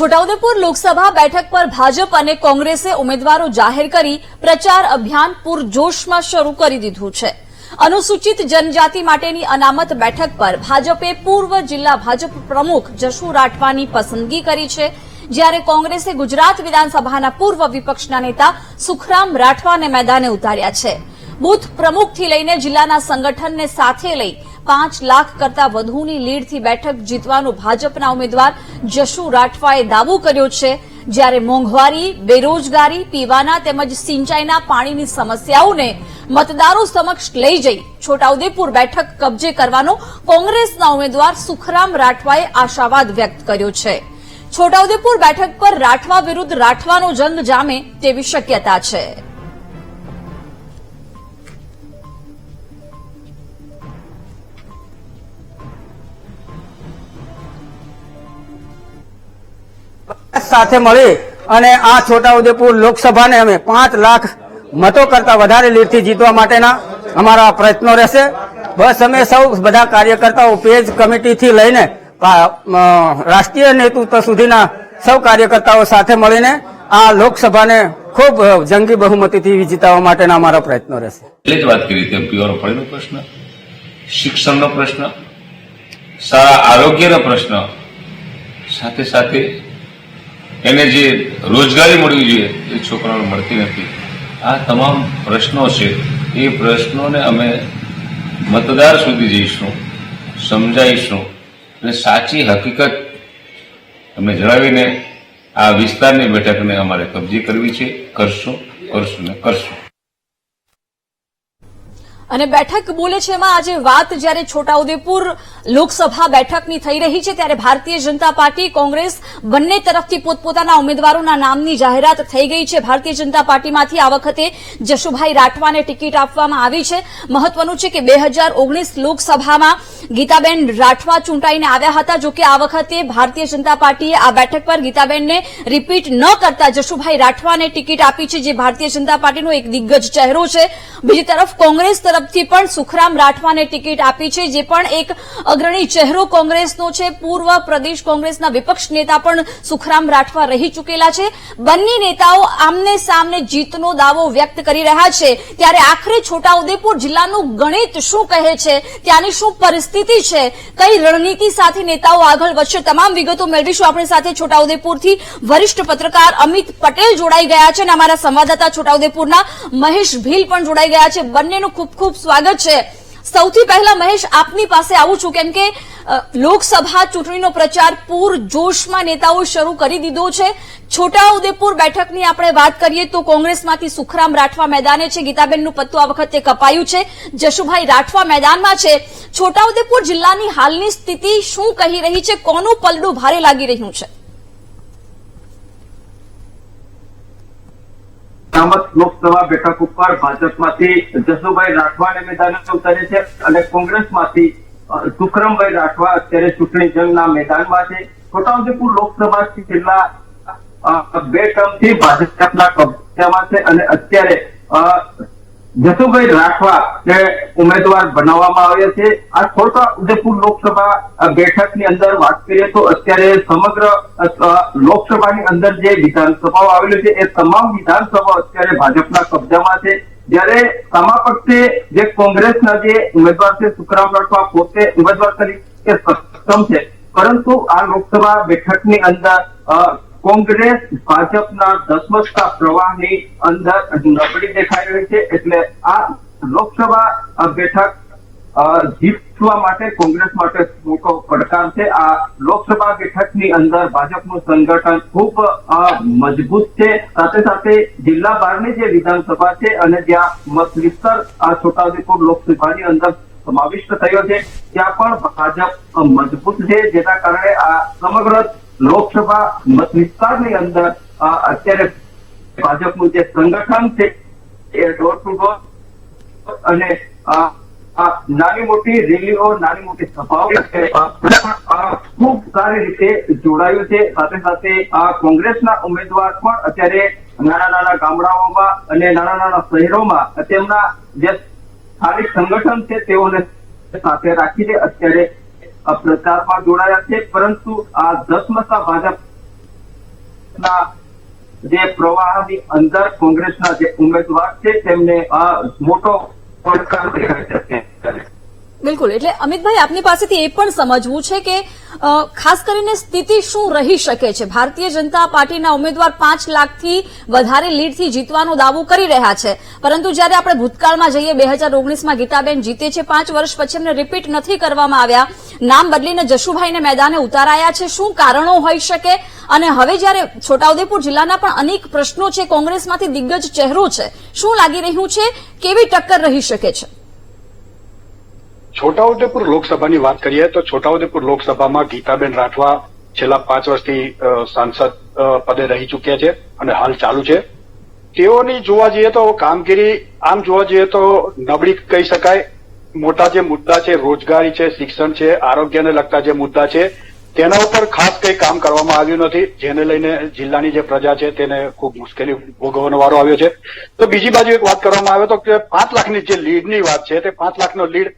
છોટાઉદેપુર લોકસભા બેઠક પર ભાજપ અને કોંગ્રેસે ઉમેદવારો જાહેર કરી પ્રચાર અભિયાન પૂરજોશમાં શરૂ કરી દીધું છે. અનુસૂચિત જનજાતિ માટેની અનામત બેઠક પર ભાજપે પૂર્વ જિલ્લા ભાજપ પ્રમુખ જશુ રાઠવાની પસંદગી કરી છે. જ્યારે કોંગ્રેસે ગુજરાત વિધાનસભાના પૂર્વ વિપક્ષના નેતા સુખરામ રાઠવાને મેદાને ઉતાર્યા છે. બુથ પ્રમુખથી લઈને જિલ્લાના સંગઠનને સાથે લઈ પાંચ લાખ કરતા વધુની લીડથી બેઠક જીતવાનો ભાજપના ઉમેદવાર જશુ રાઠવાએ દાવો કર્યો છે. જ્યારે મોંઘવારી, બેરોજગારી, પીવાના તેમજ સિંચાઈના પાણીની સમસ્યાઓને મતદારો સમક્ષ લઈ જઈ છોટાઉદેપુર બેઠક કબજે કરવાનો કોંગ્રેસના ઉમેદવાર સુખરામ રાઠવાએ આશાવાદ વ્યક્ત કર્યો છે. છોટાઉદેપુર બેઠક પર રાઠવા વિરુદ્ધ રાઠવાનો જંગ જામે તેવી શક્યતા છે. સાથે મળી અને આ છોટાઉદેપુર લોકસભાને અમે પાંચ લાખ મતો કરતા વધારે લીડથી જીતવા માટેના અમારા પ્રયત્નો રહેશે. બસ અમે સૌ બધા કાર્યકર્તાઓ પેજ કમિટીથી લઈને રાષ્ટ્રીય નેતૃત્વ સુધીના સૌ કાર્યકર્તાઓ સાથે મળીને આ લોકસભાને ખૂબ જંગી બહુમતીથી જીતાવવા માટેના અમારા પ્રયત્નો રહેશે. એટલે જ વાત કરી પીવાનો પાણીનો પ્રશ્ન, શિક્ષણનો પ્રશ્ન, સારા આરોગ્યનો પ્રશ્ન, સાથે સાથે એને જે રોજગારી મળવી જોઈએ એ છોકરાઓને મળતી નથી. આ તમામ પ્રશ્નો છે. એ પ્રશ્નોને અમે મતદાર સુધી જઈશું સમજાવીશું અને સાચી હકીકત અમે જણાવીને આ વિસ્તારની બેઠકને અમારે કબજે કરવી છે. કરશું કરશું ને કરશું. અને બેઠક બોલે છે એમાં આજે વાત જ્યારે છોટાઉદેપુર લોકસભા બેઠકની થઈ રહી છે, ત્યારે ભારતીય જનતા પાર્ટી, કોંગ્રેસ બંને તરફથી પોતપોતાના ઉમેદવારોના નામની જાહેરાત થઈ ગઈ છે. ભારતીય જનતા પાર્ટીમાંથી આ વખતે જશુભાઈ રાઠવાને ટિકિટ આપવામાં આવી છે. મહત્વનું છે કે બે લોકસભામાં ગીતાબેન રાઠવા ચૂંટાઈને આવ્યા હતા. જોકે આ વખતે ભારતીય જનતા પાર્ટીએ આ બેઠક પર ગીતાબેનને રિપીટ ન કરતા જશુભાઈ રાઠવાને ટિકિટ આપી છે, જે ભારતીય જનતા પાર્ટીનો એક દિગ્ગજ ચહેરો છે. બીજી તરફ કોંગ્રેસ તરફથી પણ સુખરામ રાઠવાને ટિકિટ આપી છે, જે પણ એક અગ્રણી ચહેરો કોંગ્રેસનો છે. પૂર્વ પ્રદેશ કોંગ્રેસના વિપક્ષ નેતા પણ સુખરામ રાઠવા રહી ચૂકેલા છે. બંને નેતાઓ આમને સામને જીતનો દાવો વ્યક્ત કરી રહ્યા છે. ત્યારે આખરે છોટાઉદેપુર જિલ્લાનું ગણિત શું કહે છે? ત્યાંની શું પરિસ્થિતિ છે? કઈ રણનીતિ સાથે નેતાઓ આગળ વધશે? તમામ વિગતો મેળવીશું આપણી સાથે છોટાઉદેપુરથી વરિષ્ઠ પત્રકાર અમિત પટેલ જોડાઈ ગયા છે અને અમારા સંવાદદાતા છોટાઉદેપુરના મહેશ ભીલ પણ જોડાઈ ગયા છે. બંનેનું ખૂબ ખૂબ સ્વાગત છે. સૌથી પહેલા મહેશ, આપની પાસે આવું છું કેમ કે લોકસભા ચૂંટણીનો પ્રચાર પૂર જોશમાં નેતાઓ શરૂ કરી દીધો છે. છોટાઉદેપુર બેઠકની આપણે વાત કરીએ તો કોંગ્રેસમાંથી સુખરામ રાઠવા મેદાને છે. ગીતાબેનનું પત્તું આ વખતે કપાયું છે. જશુભાઈ રાઠવા મેદાનમાં છે. છોટાઉદેપુર જિલ્લાની હાલની સ્થિતિ શું કહી રહી છે? કોનું પલડું ભારે લાગી રહ્યું છે? અનામત લોકસભા બેઠક ઉપર ભાજપમાંથી જસુભાઈ રાઠવાને મેદાને ઉતરે છે અને કોંગ્રેસમાંથી સુખરામભાઈ રાઠવા અત્યારે ચૂંટણી જંગના મેદાનમાં છે. છોટાઉદેપુર લોકસભાથી છેલ્લા બે ટર્મથી ભાજપના કબજામાં છે અને અત્યારે જસુભાઈ રાઠવા ને ઉમેદવાર બનાવવામાં આવ્યા છે. આ છોટા ઉદેપુર લોકસભા બેઠકની અંદર વાત કરીએ તો અત્યારે સમગ્ર લોકસભાની અંદર જે વિધાનસભાઓ આવેલી છે, એ તમામ વિધાનસભાઓ અત્યારે ભાજપના કબજામાં છે. જ્યારે સામા પક્ષે જે કોંગ્રેસના જે ઉમેદવાર છે, સુખરામ રાઠવા, પોતે ઉમેદવાર તરીકે સક્ષમ છે. પરંતુ આ લોકસભા બેઠકની અંદર કોંગ્રેસ ભાજપના ધસમસતા પ્રવાહની અંદર નબળી દેખાઈ રહી છે એટલે આ લોકસભા બેઠક જીતવા માટે કોંગ્રેસ માટે મોટો પડકાર છે. આ લોકસભા બેઠકની અંદર ભાજપનું સંગઠન ખૂબ મજબૂત છે. સાથે સાથે જિલ્લા બહારની જે વિધાનસભા છે અને જ્યાં મત વિસ્તાર છોટાઉદેપુર લોકસભાની અંદર સમાવિષ્ટ થયો છે, ત્યાં પણ ભાજપ મજબૂત છે. જેના કારણે આ સમગ્ર લોકસભા મત વિસ્તારની અંદર અત્યારે ભાજપનું જે સંગઠન છે, એ ડોર ટુ ડોર અને નાની મોટી રેલીઓ, નાની મોટી સભાઓ ખૂબ સારી રીતે જોડાયું છે. સાથે સાથે કોંગ્રેસના ઉમેદવાર પણ અત્યારે નાના નાના ગામડાઓમાં અને નાના નાના શહેરોમાં તેમના જે સ્થાનિક સંગઠન છે, તેઓને સાથે રાખીને અત્યારે પ્રચારમાં જોડાયા છે, પરંતુ આ દસમસા ભાજપના જે પ્રવાહની અંદર કોંગ્રેસના જે ઉમેદવાર છે, તેમને આ મોટો પડકાર દેખાઈ છે. બિલકુલ. એટલે અમિતભાઈ, આપની પાસેથી એ પણ સમજવું છે કે ખાસ કરીને સ્થિતિ શું રહી શકે છે? ભારતીય જનતા પાર્ટીના ઉમેદવાર પાંચ લાખથી વધારે લીડથી જીતવાનો દાવો કરી રહ્યા છે. પરંતુ જ્યારે આપણે ભૂતકાળમાં જઈએ, બે હજાર ઓગણીસમાં ગીતાબેન જીતે છે, પાંચ વર્ષ પછી એમને રિપીટ નથી કરવામાં આવ્યા. નામ બદલીને જશુભાઈને મેદાને ઉતારાયા છે. શું કારણો હોઈ શકે? અને હવે જ્યારે છોટાઉદેપુર જિલ્લાના પણ અનેક પ્રશ્નો છે, કોંગ્રેસમાંથી દિગ્ગજ ચહેરો છે. શું લાગી રહ્યું છે? કેવી ટક્કર રહી શકે છે? છોટાઉદેપુર લોકસભાની વાત કરીએ તો છોટાઉદેપુર લોકસભામાં ગીતાબેન રાઠવા છેલ્લા પાંચ વર્ષથી સાંસદ પદે રહી ચૂક્યા છે અને હાલ ચાલુ છે. તેઓની જોવા જઈએ તો કામગીરી આમ જોવા જઈએ તો નબળી કહી શકાય. મોટા જે મુદ્દા છે, રોજગારી છે, શિક્ષણ છે, આરોગ્યને લગતા જે મુદ્દા છે તેના ઉપર ખાસ કંઈ કામ કરવામાં આવ્યું નથી. જેને લઈને જિલ્લાની જે પ્રજા છે તેને ખૂબ મુશ્કેલી ભોગવવાનો વારો આવ્યો છે. તો બીજી બાજુ એક વાત કરવામાં આવે તો કે પાંચ લાખની જે લીડની વાત છે તે પાંચ લાખનો લીડ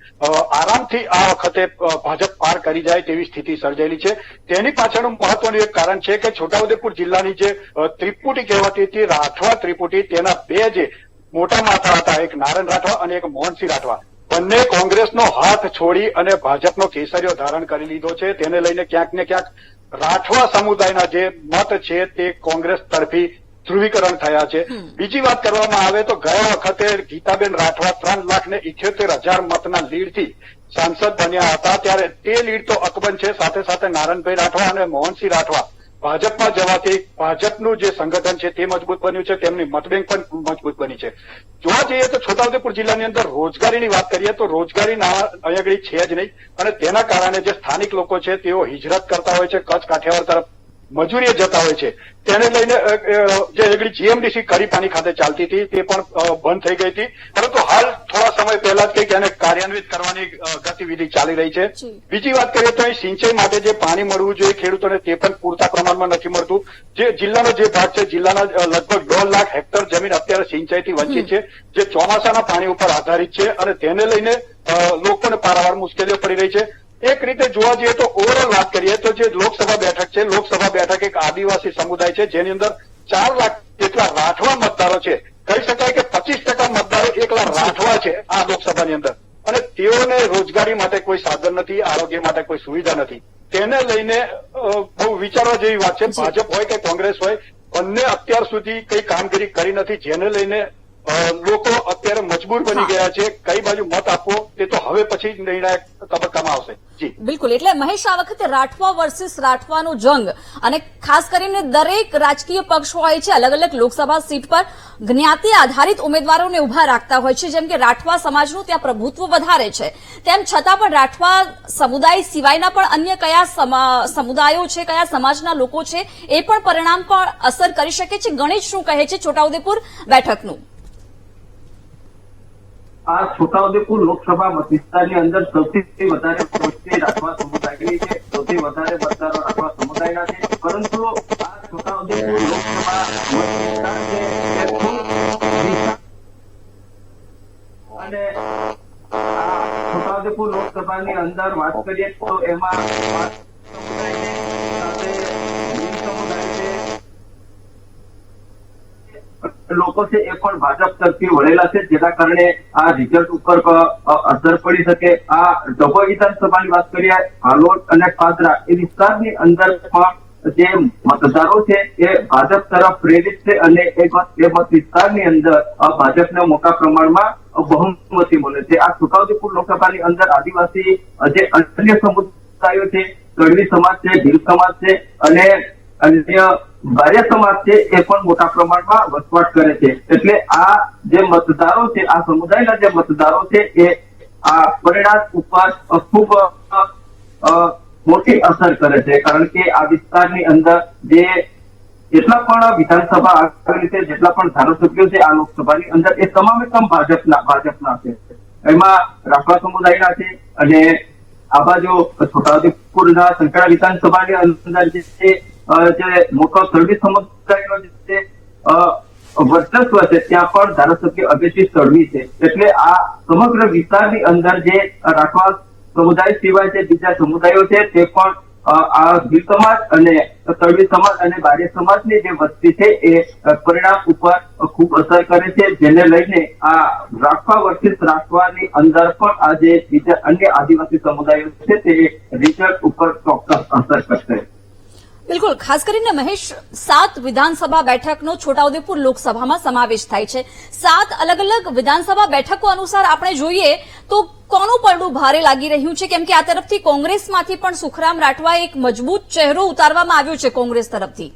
આરામથી આ વખતે ભાજપ પાર કરી જાય તેવી સ્થિતિ સર્જાયેલી છે. તેની પાછળનું મહત્વનું એક કારણ છે કે છોટાઉદેપુર જિલ્લાની જે ત્રિપુટી કહેવાતી હતી, રાઠવા ત્રિપુટી, તેના બે જે મોટા માથા હતા, એક નારાયણ રાઠવા અને એક મોહનસિંહ રાઠવા બંને કોંગ્રેસનો હાથ છોડી અને ભાજપનો કેસરીઓ ધારણ કરી લીધો છે. તેને લઈને ક્યાંક ને ક્યાંક રાઠવા સમુદાયના જે મત છે તે કોંગ્રેસ તરફી ધ્રુવીકરણ થયા છે. બીજી વાત કરવામાં આવે તો ગયા વખતે ગીતાબેન રાઠવા ત્રણ લાખ ને ઇઠ્યોતેર હજાર મતના લીડથી સાંસદ બન્યા હતા. ત્યારે તે લીડ તો અકબંધ છે. સાથે સાથે નારણભાઈ રાઠવા અને મોહનસિંહ રાઠવા ભાજપમાં જવાથી ભાજપનું જે સંગઠન છે તે મજબૂત બન્યું છે, તેમની મતબેંક પણ મજબૂત બની છે. જોવા જઈએ તો છોટાઉદેપુર જિલ્લાની અંદર રોજગારીની વાત કરીએ તો રોજગારી અહીંયા છે જ નહીં, અને તેના કારણે જે સ્થાનિક લોકો છે તેઓ હિજરત કરતા હોય છે, કચ્છ કાઠિયાવાડ તરફ મજૂરીએ જતા હોય છે. તેને લઈને જે એગડી જીએમડીસી કરીપાની ખાતે ચાલતી હતી તે પણ બંધ થઈ ગઈ હતી. પરંતુ હાલ સમય પહેલા જ કંઈક એને કાર્યાન્વિત કરવાની ગતિવિધિ ચાલી રહી છે. બીજી વાત કરીએ તો અહીં સિંચાઈ માટે જે પાણી મળવું જોઈએ ખેડૂતોને તે પણ પૂરતા પ્રમાણમાં નથી મળતું. જે જિલ્લાનો જે ભાગ છે જિલ્લાના લગભગ દોઢ લાખ હેક્ટર જમીન અત્યારે સિંચાઈથી વંચિત છે જે ચોમાસાના પાણી ઉપર આધારિત છે અને તેને લઈને લોકોને પારાવાર મુશ્કેલીઓ પડી રહી છે. એક રીતે જોવા જઈએ તો ઓવરઓલ વાત કરીએ તો જે લોકસભા બેઠક છે લોકસભા બેઠક એક આદિવાસી સમુદાય છે જેની અંદર ચાર લાખ જેટલા રાઠવા મતદારો છે. કહી શકાય કે પચીસ ટકા મતદારો રાઠવા છે આ લોકસભાની અંદર. અને તેઓને રોજગારી માટે કોઈ સાધન નથી આરોગ્ય માટે કોઈ સુવિધા નથી. તેને લઈને બહુ વિચારવા જેવી વાત છે. ભાજપ હોય કે કોંગ્રેસ હોય બંને અત્યાર સુધી કઈ કામગીરી કરી નથી. જેને લઈને લોકો અત્યારે મજબૂર બની ગયા છે. કઈ બાજુ મત આપવો તે તો હવે પછી નિર્ણાયક તબક્કામાં આવશે. જી. બિલકુલ. એટલે મહેશ આ વખતે રાઠવા વર્સિસ રાઠવાનો જંગ. અને ખાસ કરીને દરેક રાજકીય પક્ષ હોય છે અલગ અલગ લોકસભા સીટ પર જ્ઞાતિ આધારિત ઉમેદવારોને ઊભા રાખતા હોય છે. જેમ કે રાઠવા સમાજનું ત્યાં પ્રભુત્વ વધારે છે. તેમ છતાં પણ રાઠવા સમુદાય સિવાયના પણ અન્ય કયા સમા- સમુદાયો છે કયા સમાજના લોકો છે એ પણ પરિણામ પર અસર કરી શકે છે. ગણેશ શું કહે છે? છોટાઉદેપુર બેઠકનું. આ છોટાઉદેપુર લોકસભા વિસ્તારની અંદર સૌથી વધારે વસ્તી રાખવા સમુદાયની છે. સૌથી વધારે મતદારો રાખવા સમુદાયના છે. પરંતુ આ છોટાઉદેપુર લોકસભા અને છોટાઉદેપુર લોકસભાની અંદર વાત કરીએ તો એમાં લોકો છે એ પણ ભાજપ તરફથી વળેલા છે, જેના કારણે આ રિઝલ્ટ ઉપર અસર પડી શકે. આ ડભોઈ વિધાનસભાની વાત કરીએ હાલોડ અને પાદરા એ વિસ્તારની અંદર પણ જે મતદારો છે, એ ભાજપ તરફ પ્રેરિત છે અને એ મત વિસ્તારની અંદર ભાજપને મોટા પ્રમાણમાં બહુમતી મળે છે. આ છોટાઉદેપુર લોકસભાની અંદર આદિવાસી જે અન્ય સમુદાયો છે ગઢવી સમાજ છે, ભીલ સમાજ છે અને અન્ય બાર્ય સમાજ છે એ પણ મોટા પ્રમાણમાં વસવાટ કરે છે. એટલે આ જે મતદારો છે, આ સમુદાયના જે મતદારો છે, એ આ પરિણામ ઉપર ખૂબ મોટી અસર કરે છે. કારણ કે આ વિસ્તારની અંદર જે જેટલા પણ વિધાનસભા આવેલી છે, જેટલા પણ ધારાસભ્યો છે, આ લોકસભાની અંદર એ તમામે તમામ ભાજપના ભાજપના છે. એમાં રાઠવા સમુદાયના છે અને આ બાજુ છોટાઉદેપુરના સંકળા વિધાનસભાની અંદર જે જે મોટો તળવી સમુદાયનો જે વર્ચસ્વ છે, ત્યાં પણ ધારાસભ્ય અભયસિંહ સળવી છે. એટલે આ સમગ્ર વિસ્તારની અંદર જે રાઠવા સમુદાય સિવાય જે બીજા સમુદાયો છે, તે પણ આ ભીલ સમાજ અને તળવી સમાજ અને બારી સમાજની જે વસ્તી છે, એ પરિણામ ઉપર ખૂબ અસર કરે છે. જેને લઈને આ રાખવા વર્સિસ રાખવાની અંદર પણ આ જે બીજા અન્ય આદિવાસી સમુદાયો છે, તે રિઝલ્ટ ઉપર ચોક્કસ અસર કરશે. બિલકુલ. ખાસ કરીને મહેશ, સાત વિધાનસભા બેઠકનો છોટાઉદેપુર લોકસભામાં સમાવેશ થાય છે. સાત અલગ અલગ વિધાનસભા બેઠકો અનુસાર આપણે જોઈએ તો કોનું પડવું ભારે લાગી રહ્યું છે? કેમ કે આ તરફથી કોંગ્રેસમાંથી પણ સુખરામ રાઠવા એક મજબૂત ચહેરો ઉતારવામાં આવ્યો છે કોંગ્રેસ તરફથી.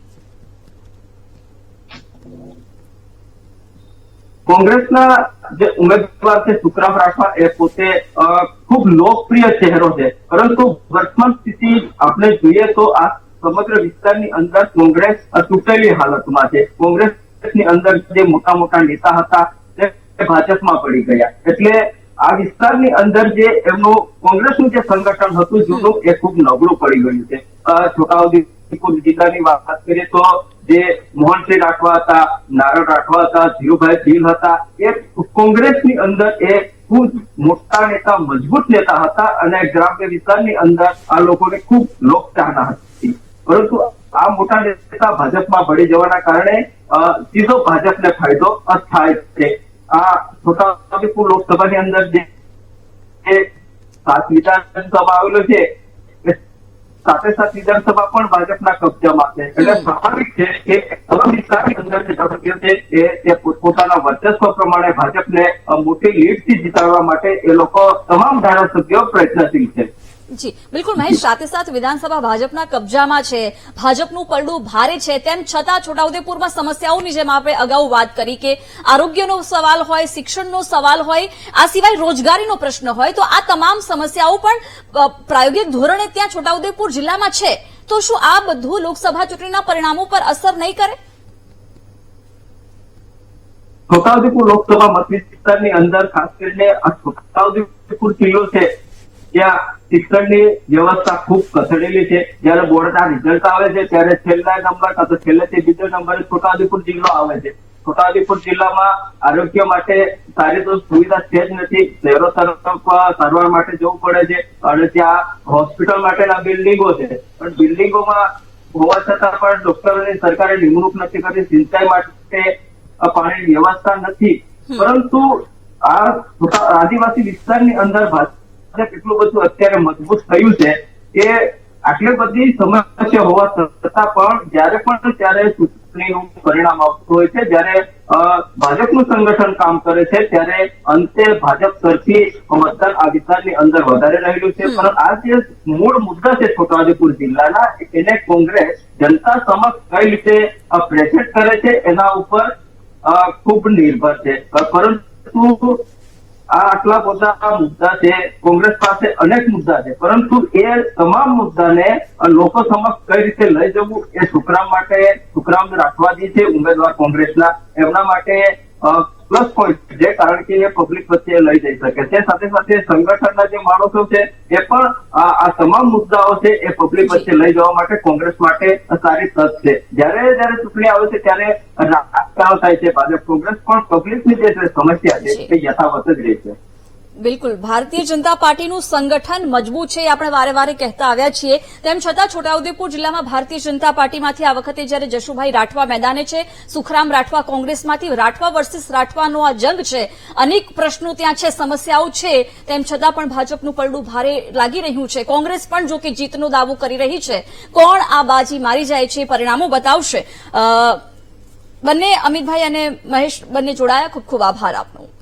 કોંગ્રેસના જે ઉમેદવાર છે સુખરામ રાઠવા, એ પોતે ખૂબ લોકપ્રિય ચહેરો છે. પરંતુ વર્તમાન સ્થિતિ આપણે જોઈએ તો આ સમગ્ર વિસ્તારની અંદર કોંગ્રેસ તૂટેલી હાલતમાં છે. કોંગ્રેસની અંદર જે મોટા મોટા નેતા હતા, તે ભાજપમાં પડી ગયા. એટલે આ વિસ્તારની અંદર જે એમનું કોંગ્રેસનું જે સંગઠન હતું જૂનું એ ખૂબ નબળું પડી ગયું છે. છોટાઉદેપુર જિલ્લાની વાત કરીએ તો જે મોહનસિંહ રાઠવા હતા નારણ રાઠવા હતા, ધીરુભાઈ ભીલ હતા, એ કોંગ્રેસની અંદર એ ખૂબ મોટા નેતા, મજબૂત નેતા હતા અને ગ્રામ્ય વિસ્તારની અંદર આ લોકોને ખૂબ લોકચાહના હતી. પરંતુ આ મોટા નેતા ભાજપમાં ભળી જવાના કારણે સીધો ભાજપને ફાયદો થાય છે. આ છોટાઉદેપુર લોકસભાની અંદર જે સાત વિધાનસભા આવેલો છે સાથે સાથે વિધાનસભા પણ ભાજપના કબજામાં છે. એટલે સ્વાભાવિક છે કે તમામ વિસ્તારની અંદર જે ધારાસભ્યો છે એ પોતપોતાના વર્ચસ્વ પ્રમાણે ભાજપને મોટી લીડથી જીતાડવા માટે એ લોકો તમામ ધારાસભ્યો પ્રયત્નશીલ છે. જી, બિલકુલ મહેશ, સાથે સાથે વિધાનસભા ભાજપના કબજામાં છે. ભાજપનું પડડું ભારે છે, તેમ છતાં છોટાઉદેપુરમાં સમસ્યાઓની જેમ આપણે અગાઉ વાત કરી કે આરોગ્યનો સવાલ હોય, શિક્ષણનો સવાલ હોય, આ સિવાય રોજગારીનો પ્રશ્ન હોય, તો આ તમામ સમસ્યાઓ પણ પ્રાયોગિક ધોરણે ત્યાં છોટાઉદેપુર જિલ્લામાં છે. તો શું આ બધું લોકસભા ચૂંટણીના પરિણામો પર અસર નહીં કરે? છોટાઉદેપુર લોકસભા મત અંદર ખાસ કરીને છોટાઉદેપુર જિલ્લો છે ત્યાં શિક્ષણની વ્યવસ્થા ખૂબ કથળેલી છે. જ્યારે બોર્ડના રિઝલ્ટ આવે છે ત્યારે છેલ્લા નંબર કાં તો છેલ્લેથી બીજો નંબરે છોટાઉદેપુર જિલ્લો આવે છે. છોટાઉદેપુર જિલ્લામાં આરોગ્ય માટે સારી તો સુવિધા છે જ નથી. શહેરો તરફ સારવાર માટે જવું પડે છે. અને ત્યાં હોસ્પિટલ માટેના બિલ્ડિંગો છે. પણ બિલ્ડિંગોમાં હોવા છતાં પણ ડોક્ટરોની સરકારે નિમણૂક નથી કરી. સિંચાઈ માટે પાણીની વ્યવસ્થા નથી. પરંતુ આ આદિવાસી વિસ્તારની અંદર ભાજપ કેટલું બધું અત્યારે મજબૂત થયું છે કે આટલી બધી સમસ્યા હોવા છતાં પણ જ્યારે પણ ત્યારે ચૂંટણીનું પરિણામ આવતું હોય છે જ્યારે ભાજપનું સંગઠન કામ કરે છે ત્યારે અંતે ભાજપ તરફી મતદાન આ વિસ્તારની અંદર વધારે રહેલું છે. પણ આ જે મૂળ મુદ્દા છે છોટાઉદેપુર જિલ્લાના એને કોંગ્રેસ જનતા સમક્ષ કઈ રીતે પ્રેઝન્ટ કરે છે એના ઉપર ખૂબ નિર્ભર છે. પરંતુ આ આટલા બધા મુદ્દા છે, કોંગ્રેસ પાસે અનેક મુદ્દા છે, પરંતુ એ તમામ મુદ્દાને લોકો સમક્ષ કઈ રીતે લઈ જવું એ સુખરામ માટે સુખરામ રાઠવાજી છે, ઉમેદવાર કોંગ્રેસના. એમના માટે પ્લસ પોઈન્ટ જે કારણ કે એ પબ્લિક વચ્ચે લઈ જઈ શકે. છે સાથે સાથે સંગઠનના જે માણસો છે એ પણ આ તમામ મુદ્દાઓ છે એ પબ્લિક વચ્ચે લઈ જવા માટે કોંગ્રેસ માટે સારી તક છે. જ્યારે જ્યારે ચૂંટણી આવે છે ત્યારે રાજકારણ થાય છે. ભાજપ કોંગ્રેસ પણ પબ્લિકની જે સમસ્યા છે એ યથાવત જ રહે છે. બિલકુલ. ભારતીય જનતા પાર્ટીનું સંગઠન મજબૂત છે એ આપણે વારે વારે કહેતા આવ્યા છીએ. તેમ છતાં છોટાઉદેપુર જિલ્લામાં ભારતીય જનતા પાર્ટીમાંથી આ વખતે જ્યારે જશુભાઈ રાઠવા મેદાને છે, સુખરામ રાઠવા કોંગ્રેસમાંથી, રાઠવા વર્સિસ રાઠવાનો આ જંગ છે, અનેક પ્રશ્નો ત્યાં છે, સમસ્યાઓ છે, તેમ છતાં પણ ભાજપનું પલડું ભારે લાગી રહ્યું છે. કોંગ્રેસ પણ જો કે જીતનો દાવો કરી રહી છે. કોણ આ બાજી મારી જાય છે પરિણામો બતાવશે. બંને અમિતભાઈ અને મહેશ બંને જોડાયા. ખૂબ ખૂબ આભાર આપનો.